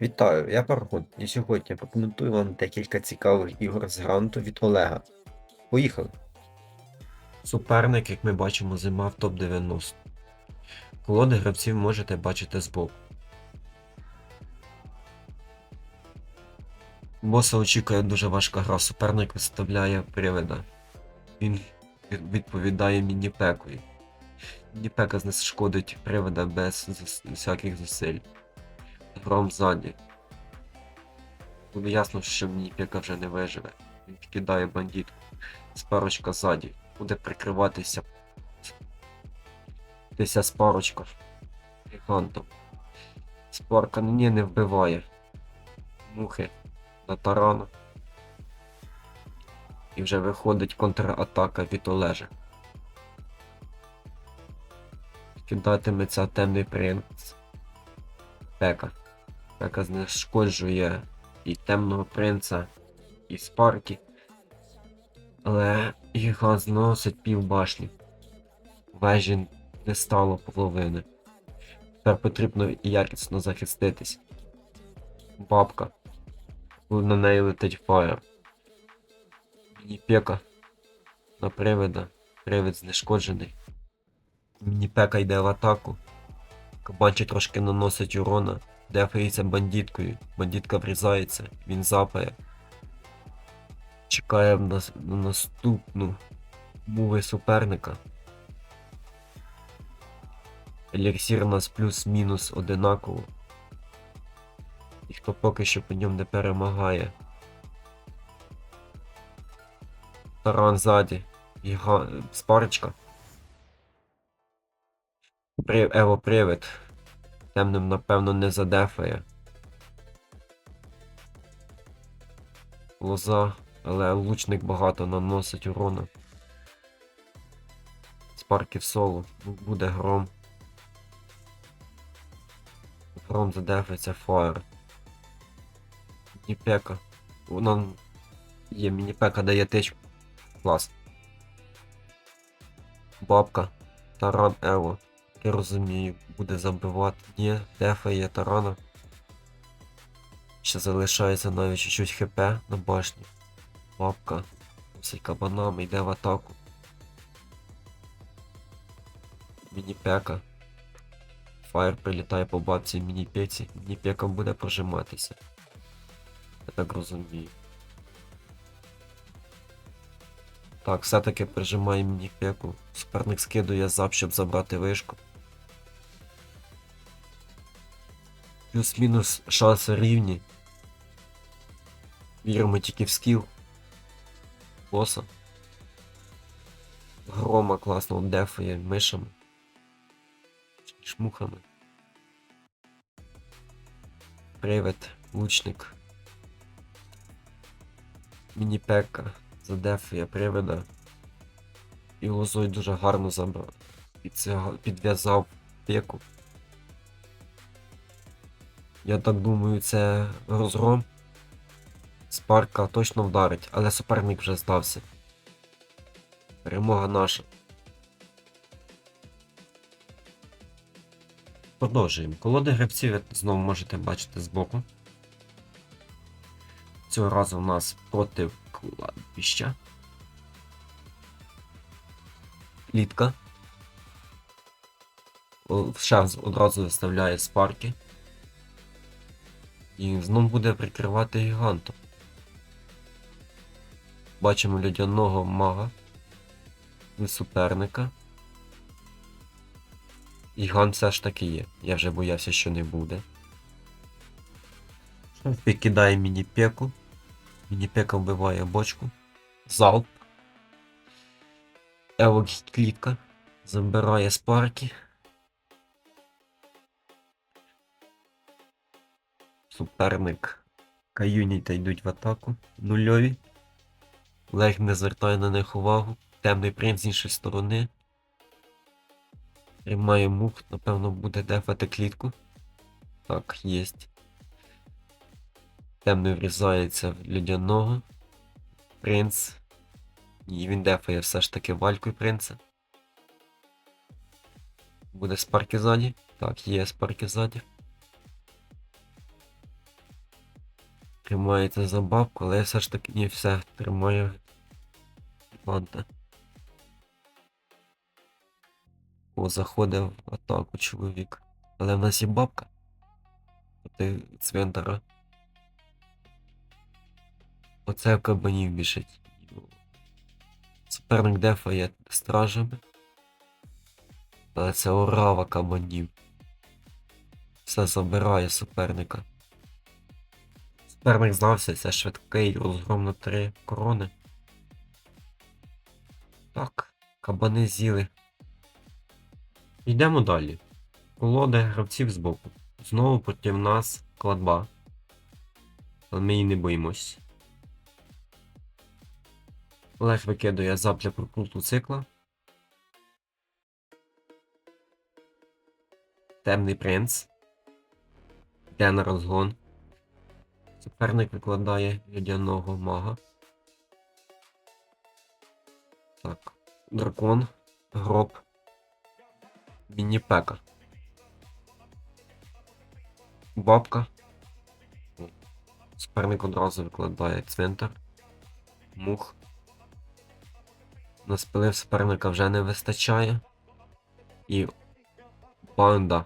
Вітаю, я Паргон, і сьогодні прокоментую вам декілька цікавих ігор з гранту від Олега. Поїхали! Суперник, як ми бачимо, зима в топ-90. Колоди гравців можете бачити збоку. Боса очікує дуже важка гра. Суперник виставляє привида. Він від- відповідає мініпекою. Мініпека знешкодить привида без всяких зусиль. Гром ззаді. Буде ясно, що мініпека вже не виживе. Він кидає бандитку. Спарочка ззаді. Буде прикриватися. Дися спарочка. Гігантом. Спарка ні не вбиває. Мухи на тарана. І вже виходить контратака від Олежа. Кидатиметься темний принц. Пека. Пека знешкоджує і темного принца, і спарки. Але гігант зносить пів башні. Вежі не стало половини. Тепер потрібно якісно захиститись. Бабка. На неї летить фаєр. Мініпека. На привида. Привид знешкоджений. Мініпека йде в атаку. Кабанчик трошки наносить урона. Дефається бандіткою. Бандітка врізається, він запає. Чекає на наступну муви суперника. Еліксір у нас плюс-мінус одинаково. І хто поки що по ньому не перемагає. Таран ззаді. Гіга... Спарочка. При... Ево привид. Темним, напевно, не задефає. Лоза, але лучник багато наносить урона. Спарків соло. Буде гром. Гром задефається фаєр. Мініпека. Вона є мініпека дає тичку. Клас. Бабка. Таран Ево. Я розумію, буде забивати. Ні, дефає тарана. Ще залишається навіть чуть-чуть хп на башні. Бабка. Носить кабанами, йде в атаку. Мініпека. Фаєр прилітає по бабці мініпеці. Мініпека буде прожиматися. Я так розумію. Так, все-таки прижимає мініпеку. Суперник скидує зап, щоб забрати вишку. Плюс-мінус шанси рівні. Віримо тільки в скіл. Боса. Грома класно дефає мишами. Шмухами. Привид, лучник. Мініпека задефує привида. І лозой дуже гарно забрав. Підв'язав пеку. Я так думаю, це розгром. Спарка точно вдарить, але суперник вже здався. Перемога наша. Продовжуємо. Колоди гравців ви знову можете бачити збоку. Цього разу у нас проти кладбища. Клітка. Раз одразу виставляє спарки. І знов буде прикривати гігантом. Бачимо людяного мага і суперника. Гігант все ж таки є. Я вже боявся, що не буде. Підкидає мініпеку. Мініпека вбиває бочку. Залп. Евок клітка. Забирає спарки. Суперник. Каюніта йдуть в атаку. Нульові. Лег не звертає на них увагу. Темний принц з іншої сторони. Тримає мух, напевно, буде дефати клітку. Так, єсть. Темний врізається в людяного. Принц. І він дефає все ж таки валькою принца. Буде спарки ззаді. Так, є спарки ззаді. Тримається за бабку, але я все ж таки не все тримає Ланта. О, заходить в атаку чоловік. Але в нас є бабка. Проти цвинтара. Оце в кабанів біжить. Суперник дефає стражами. Але це орава кабанів. Все забирає суперника. Суперник знався, це швидкий розгром на три корони. Так, кабани з'їли. Йдемо далі. Колода гравців збоку. Знову проти нас кладба. Але ми її не боїмось. Олег викидує запля прокруту цикла. Темний принц. Йде на розгон. Суперник викладає льодяного мага. Так. Дракон. Гроб. Міні-пека. Бабка. Суперник одразу викладає цвинтар. Мух. На спилив суперника вже не вистачає. І банда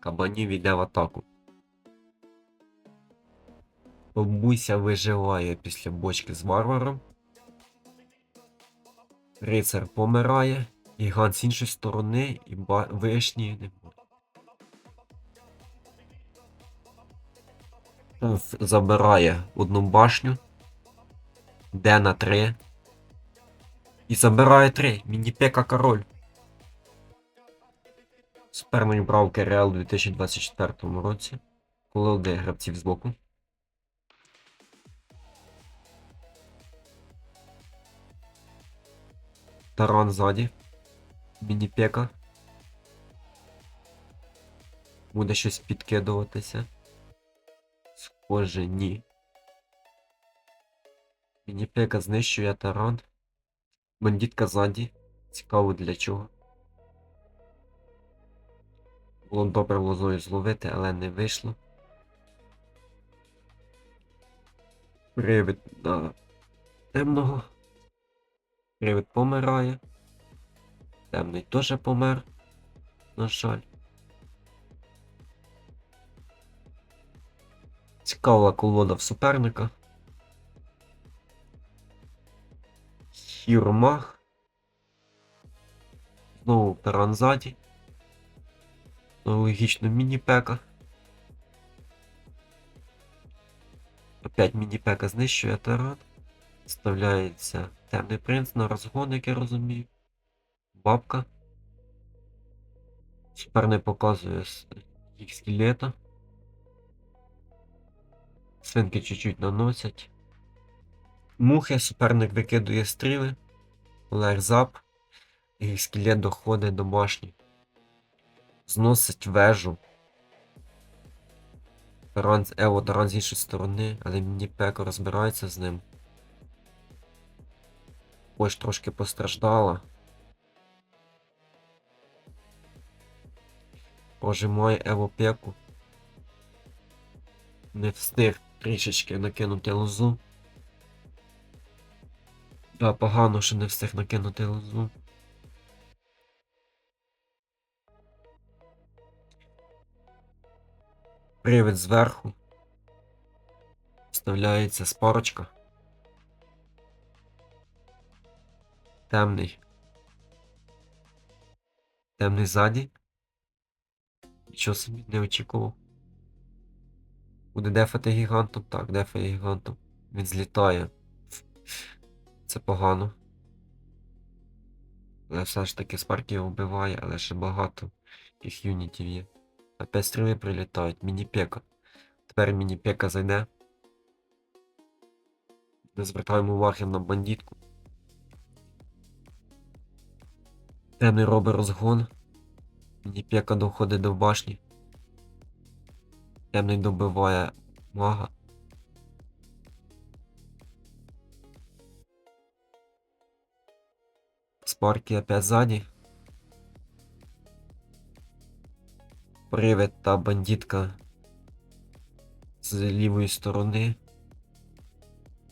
кабанів йде в атаку. Бабуся виживає після бочки з варваром. Рицар помирає. Гігант з іншої сторони і ба... вишні не буде. Забирає одну башню. Де на три. І забирає три. Міні-пека король. Суперник брав КРЛ у 2024 році. Коли гравців збоку. Таран ззаді. Міні-пека. Буде щось підкидуватися. Схоже, ні. Міні-пека знищує таран. Бандитка ззаді. Цікаво для чого. Було добре лозою зловити, але не вийшло. Привид на темного. Привид помирає. Темний теж помер. На жаль. Цікава колода в суперника. Хіромах. Знову таран ззаді. Логічно міні-пека. Опять міні-пека знищує таран. Вставляється темний принц на розгон, як я розумію. Бабка. Супер не показує їх скелета. Свинки чуть-чуть наносять. Мухи, суперник викидує стріли. Олег зап. І скелет доходить до башні. Зносить вежу. Таран, Ево таран з іншої сторони, але мені пеко розбирається з ним. Ось трошки постраждала. Пожимає Ево пеку. Не встиг трішечки накинути лозу. Да, погано, що не встиг накинути лозу. Привід зверху. Вставляється спарочка. Темний. Темний ззаді. Нічого собі не очікував. Буде дефати гігантом? Так, дефає гігантом. Він злітає. Це погано. Але все ж таки Спарків вбиває, але ще багато їх юнітів є. Опять стріли прилітають. Міні-пека. Тепер міні-пека зайде. Не звертаємо уваги на бандитку. Темний робить розгон. Міні-пека доходить до башні. Темний добиває мага. Спарки опять ззаді. Привид та бандитка з лівої сторони.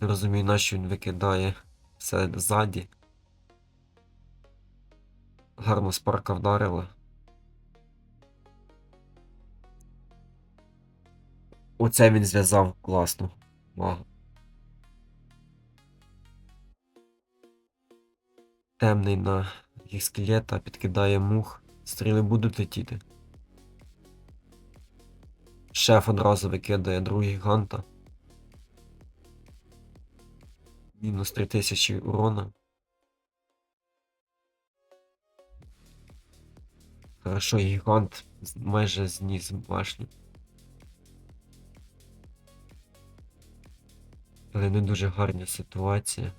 Не розумію, нащо він викидає все ззаді. Гарно спарка вдарила. Оце він зв'язав класно. Вау. Темний на їх скелета підкидає мух. Стріли будуть летіти. Шеф одразу викидає другий ганта. Мінус 3000 урона. Хорошо, гігант майже зніс башню. Але не дуже гарна ситуація.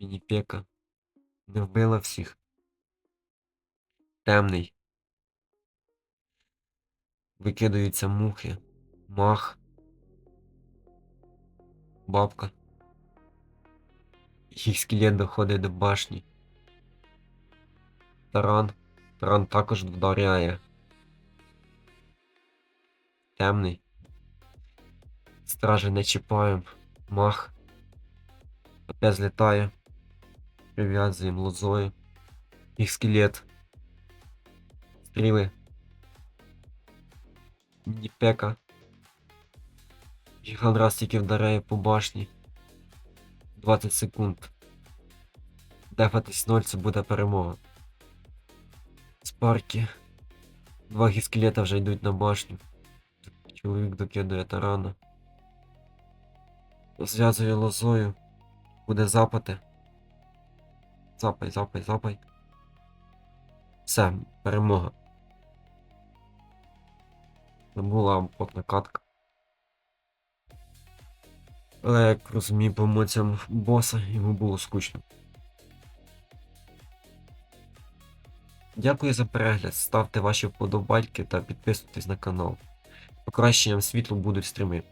Мініпека не вбила всіх. Темний. Викидаються мухи. Мах. Бабка. Їх скелет доходить до башні. Таран. Таран також вдаряє. Темний. Стражі не чіпаємо. Мах. Опять злітає. Прив'язуємо лозою. Їх скелет. Стріли. Мініпека. Гіган раз тільки вдаряє по башні. 20 секунд. Дефатись 0 це буде перемога. Спарки. Два гіскелета вже йдуть на башню. Чоловік докидує тарана. Зв'язує лозою. Буде запати. Запай, запай, запай. Все, перемога. Це була потна катка. Але як розумію по емоціям боса, йому було скучно. Дякую за перегляд, ставте ваші вподобайки та підписуйтесь на канал. Покращенням світлу будуть стріми.